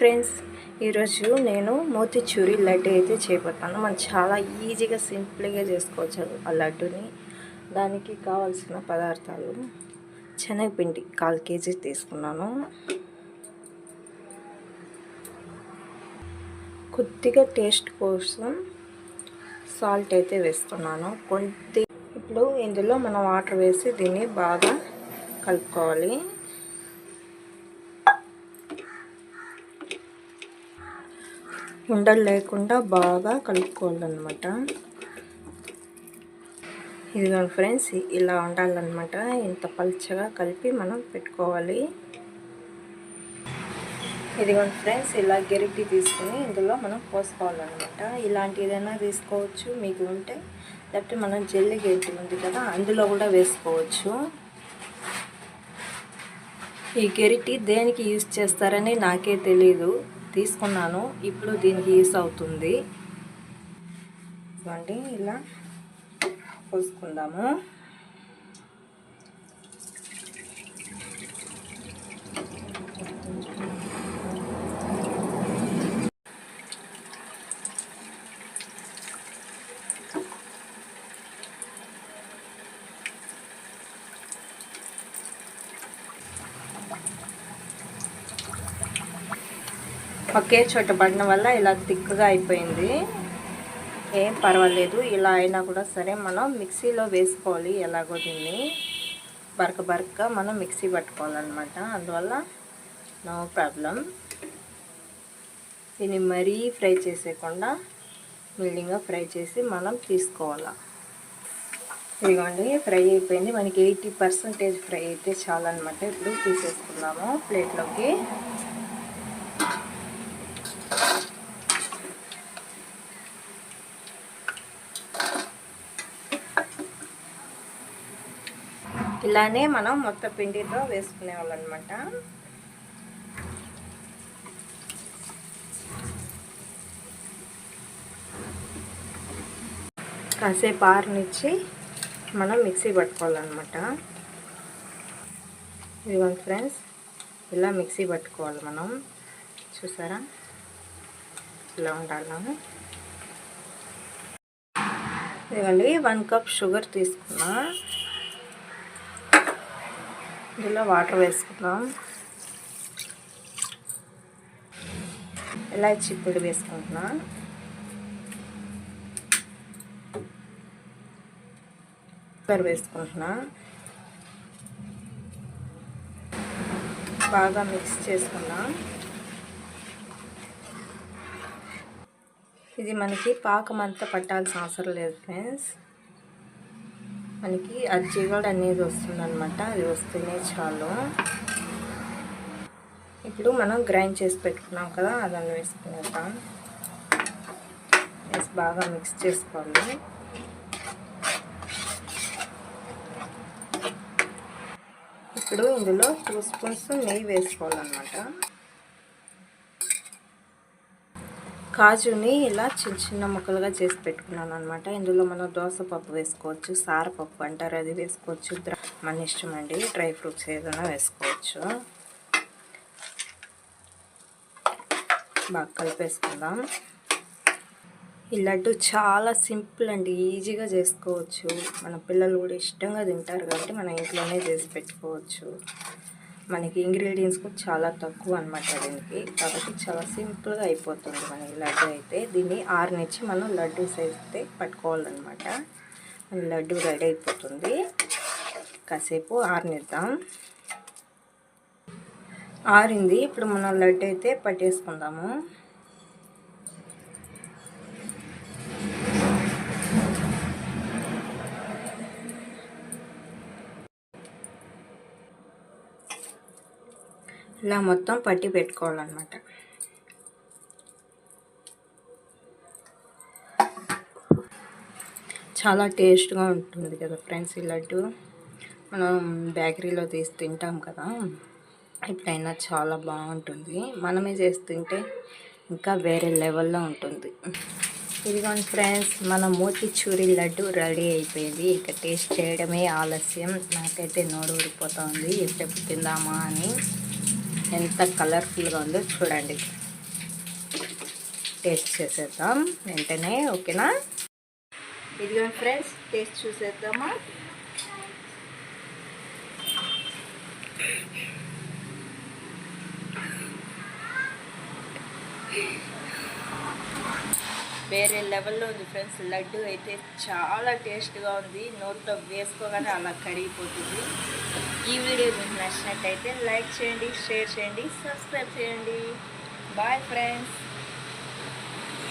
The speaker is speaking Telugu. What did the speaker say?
ఫ్రెండ్స్ ఈరోజు నేను మోతిచూరి లడ్డు అయితే చేయబోతాను మనం చాలా ఈజీగా సింపుల్గా చేసుకోవచ్చు ఆ లడ్డుని. దానికి కావాల్సిన పదార్థాలు శనగపిండి కాల్ కేజీ తీసుకున్నాను. కొద్దిగా టేస్ట్ కోసం సాల్ట్ అయితే వేస్తున్నాను. కొద్ది ఇప్పుడు ఇందులో మనం వాటర్ వేసి దీన్ని బాగా కలుపుకోవాలి. ఉండలు లేకుండా బాగా కలుపుకోవాలన్నమాట. ఇదిగోండి ఫ్రెండ్స్ ఇలా ఉండాలన్నమాట. ఇంత పల్చగా కలిపి మనం పెట్టుకోవాలి. ఇదిగోండి ఫ్రెండ్స్ ఇలా గెరిటి తీసుకుని ఇందులో మనం పోసుకోవాలన్నమాట. ఇలాంటి ఏదైనా తీసుకోవచ్చు మీకు ఉంటే. లేకపోతే మనం జల్లి గెరిటి ఉంది కదా అందులో కూడా వేసుకోవచ్చు. ఈ గెరిటి దేనికి యూజ్ చేస్తారని నాకే తెలీదు. తీసుకున్నాను. ఇప్పుడు దీనికి యూస్ అవుతుంది. ఇవ్వండి ఇలా పోసుకుందాము. ఒకే చోట పడిన వల్ల ఇలా థిక్గా అయిపోయింది. ఏం పర్వాలేదు ఇలా అయినా కూడా సరే మనం మిక్సీలో వేసుకోవాలి ఎలాగో దీన్ని. బరక బరక మనం మిక్సీ పట్టుకోవాలన్నమాట. అందువల్ల నో ప్రాబ్లం. దీన్ని మరీ ఫ్రై చేసేయకుండా మిల్లింగ్గా ఫ్రై చేసి మనం తీసుకోవాలి. ఇదిగోండి ఫ్రై అయిపోయింది. మనకి ఎయిటీ పర్సెంటేజ్ ఫ్రై అయితే చాలన్నమాట. ఇప్పుడు తీసేసుకుందాము ప్లేట్లోకి. ఇలానే మనం మొత్తం పిండితో వేసుకునే వాళ్ళనమాట. కాసేపు ఆరునిచ్చి మనం మిక్సీ పట్టుకోవాలన్నమాట ఇదిగోండి ఫ్రెండ్స్ ఇలా మిక్సీ పట్టుకోవాలి మనం. చూసారా? ఇలా ఉండాలి ఇదిగోండి వన్ కప్ షుగర్ తీసుకున్నా. ఇందులో వాటర్ వేసుకుందాం. ఇలాచి పొడి వేసుకుంటున్నా. కుక్కర్ వేసుకుంటున్నా. బాగా మిక్స్ చేసుకున్నా ఇది మనకి పాకం అంతా పట్టాల్సిన అవసరం లేదు ఫ్రెండ్స్. మనకి అజ్జిగడ్ అనేది వస్తుందన్నమాట. అది వస్తేనే చాలు. ఇప్పుడు మనం గ్రైండ్ చేసి పెట్టుకున్నాం కదా అదన్నీ వేసుకునేద్దాం. వేసి బాగా మిక్స్ చేసుకోవాలి. ఇప్పుడు ఇందులో టూ స్పూన్స్ నెయ్యి వేసుకోవాలన్నమాట. కాజుని ఇలా చిన్న చిన్న ముక్కలుగా చేసి పెట్టుకున్నాను అనమాట ఇందులో మనం దోసపప్పు వేసుకోవచ్చు సారపప్పు అంటారు అది వేసుకోవచ్చు. మన ఇష్టం అండి. డ్రై ఫ్రూట్స్ ఏదైనా వేసుకోవచ్చు. బాగా కలిపేసుకుందాం. ఈ లడ్డు చాలా సింపుల్ అండి. ఈజీగా చేసుకోవచ్చు. మన పిల్లలు కూడా ఇష్టంగా తింటారు కాబట్టి మన ఇంట్లోనే చేసి పెట్టుకోవచ్చు. మనకి ఇంగ్రీడియంట్స్ కూడా చాలా తక్కువ అనమాట దీనికి. కాబట్టి చాలా సింపుల్గా అయిపోతుంది మన లడ్డు అయితే. దీన్ని ఆరునిచ్చి మనం లడ్డు సైజ్ అయితే పట్టుకోవాలన్నమాట. మన లడ్డు రెడీ అయిపోతుంది. కాసేపు ఆరినిద్దాం. ఆరింది. ఇప్పుడు మనం లడ్డు అయితే పట్టేసుకుందాము. ఇలా మొత్తం పట్టి పెట్టుకోవాలన్నమాట. చాలా టేస్ట్గా ఉంటుంది కదా ఫ్రెండ్స్ ఈ లడ్డు. మనం బేకరీలో తీసి తింటాం కదా ఎప్పుడైనా చాలా బాగుంటుంది. మనమే చేసి తింటే ఇంకా వేరే లెవెల్లో ఉంటుంది. ఇదిగోండి ఫ్రెండ్స్ మన మోతిచూరి లడ్డు రెడీ అయిపోయింది. ఇక టేస్ట్ చేయడమే ఆలస్యం. నాకైతే నోరు ఊరిపోతుంది. ఎప్పుడెప్పుడు తిందామా అని. ఎంత కలర్ఫుల్గా ఉందో చూడండి. టేస్ట్ చేసేద్దాం వెంటనే ఓకేనా ఇదిగో ఫ్రెండ్స్ టేస్ట్ చూసేద్దామా? వేరే లెవెల్లో ఉంది ఫ్రెండ్స్. లడ్డు అయితే చాలా టేస్ట్గా ఉంది. నోట్లో వేసుకోగానే అలా కరిగిపోతుంది. ఈ వీడియో మీకు నచ్చినట్టయితే లైక్ చేయండి షేర్ చేయండి సబ్స్క్రైబ్ చేయండి. Bye friends.